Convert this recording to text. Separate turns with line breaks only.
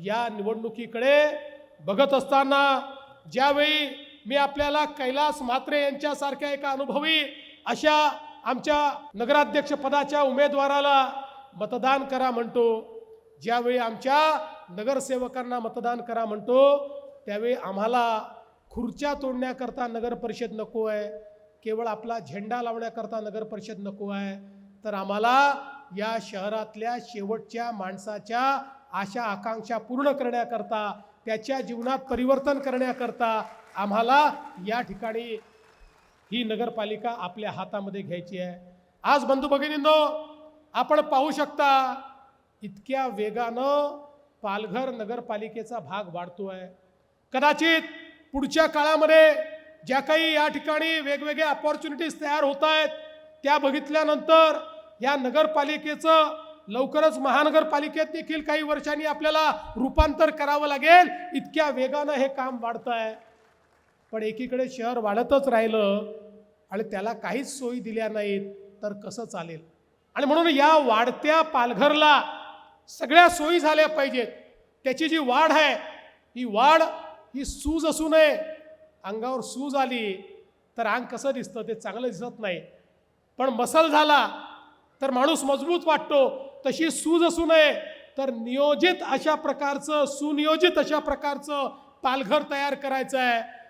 या निवडणुकीकडे बघत असताना ज्यावेळी मी आपल्याला कैलास म्हात्रे यांच्यासारख्या एका अनुभवी अशा आमच्या नगराध्यक्ष पदाच्या उमेदवाराला मतदान करा म्हणतो ज्यावेळी आमच्या नगरसेवकांना मतदान करा म्हणतो त्यावेळी आम्हाला खुर्च्या तोडण्याकरता नगर परिषद नको आहे केवळ आपला झेंडा लावण्याकरता नगर परिषद नको आहे तर आम्हाला या शहरातल्या शेवटच्या माणसाच्या आशा आकांक्षा पूर्ण करण्याकरता त्याच्या जीवनात परिवर्तन करण्याकरता आम्हाला या ठिकाणी ही नगरपालिका आपल्या हातामध्ये घ्यायची आहे. आज बंधू भगिनींनो आपण पाहू शकता इतक्या वेगानं पालघर नगरपालिकेचा भाग वाढतो आहे. कदाचित पुढच्या काळामध्ये ज्या काही या ठिकाणी वेगवेगळ्या अपॉर्च्युनिटीज तयार होत आहेत त्या बघितल्यानंतर या नगरपालिकेचं लवकरच महानगरपालिकेत देखील काही वर्षांनी आपल्याला रूपांतर करावं लागेल. इतक्या वेगानं हे काम वाढतं आहे पण एकीकडे शहर वाढतच राहिलं आणि त्याला काहीच सोयी दिल्या नाहीत तर कसं चालेल? आणि म्हणून या वाढत्या पालघरला सगळ्या सोयी झाल्या पाहिजेत. त्याची जी वाढ आहे ही वाढ ही सूज असू नये. अंगावर सूज आली तर अंग कसं दिसतं ते चांगलं दिसत नाही. पण मसल झाला तर माणूस मजबूत वाटतो तशी सूज असू नये. तर नियोजित अशा प्रकारचं सुनियोजित अशा प्रकारचं पालघर तयार करायचं आहे